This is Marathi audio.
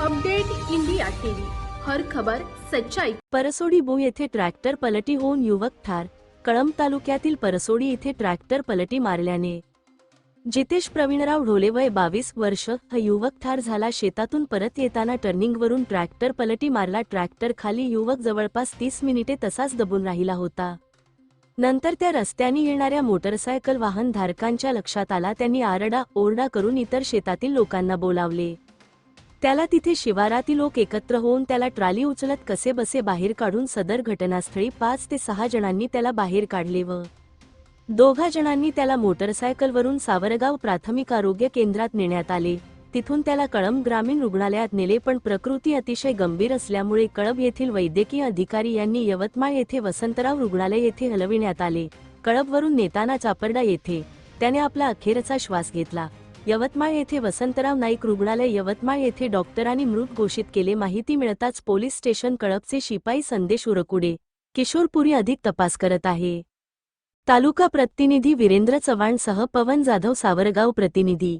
Update India TV. हर खबर सच्चाई. परसोडी बो येथे ट्रॅक्टर पलटी होऊन युवक ठार. कळंब तालुक्यातील परसोडी येथे ट्रॅक्टर पलटी मारल्याने. जितेश प्रवीणराव ढोले वय बावीस वर्ष हा युवक ठार झाला. शेतातून परत येताना टर्निंगवरून ट्रॅक्टर पलटी मारला. ट्रॅक्टर खाली युवक जवळपास तीस मिनिटे तसाच दबून राहिला होता. नंतर त्या रस्त्याने येणाऱ्या मोटरसायकल वाहन धारकांच्या लक्षात आला. त्यांनी आरडा ओरडा करून इतर शेतातील लोकांना बोलावले. त्याला तिथे शिवारातील लोक एकत्र होऊन त्याला ट्राली उचलत कसे बसे बाहेर काढून सदर घटनास्थळी पाच ते सहा जणांनी त्याला बाहेर काढले व दोघा जणांनी त्याला मोटरसायकलवरून सावरगाव प्राथमिक आरोग्य केंद्रात नेण्यात आले. तिथून त्याला कळंब ग्रामीण रुग्णालयात नेले पण प्रकृती अतिशय गंभीर असल्यामुळे कळंब येथील वैद्यकीय अधिकारी यांनी यवतमाळ येथे वसंतराव रुग्णालय येथे हलविण्यात आले. कळंबवरून नेताना चापर्डा येथे. त्याने आपला अखेरचा श्वास घेतला. यवतमाळ येथे वसंतराव नाईक रुग्णालय यवतमाळ येथे डॉक्टरांनी मृत घोषित केले. माहिती मिळताच पोलीस स्टेशन कळपचे शिपाई संदेश उरकुडे. किशोरपुरी अधिक तपास करत आहे. तालुका प्रतिनिधी वीरेंद्र चव्हाणसह पवन जाधव सावरगाव प्रतिनिधी.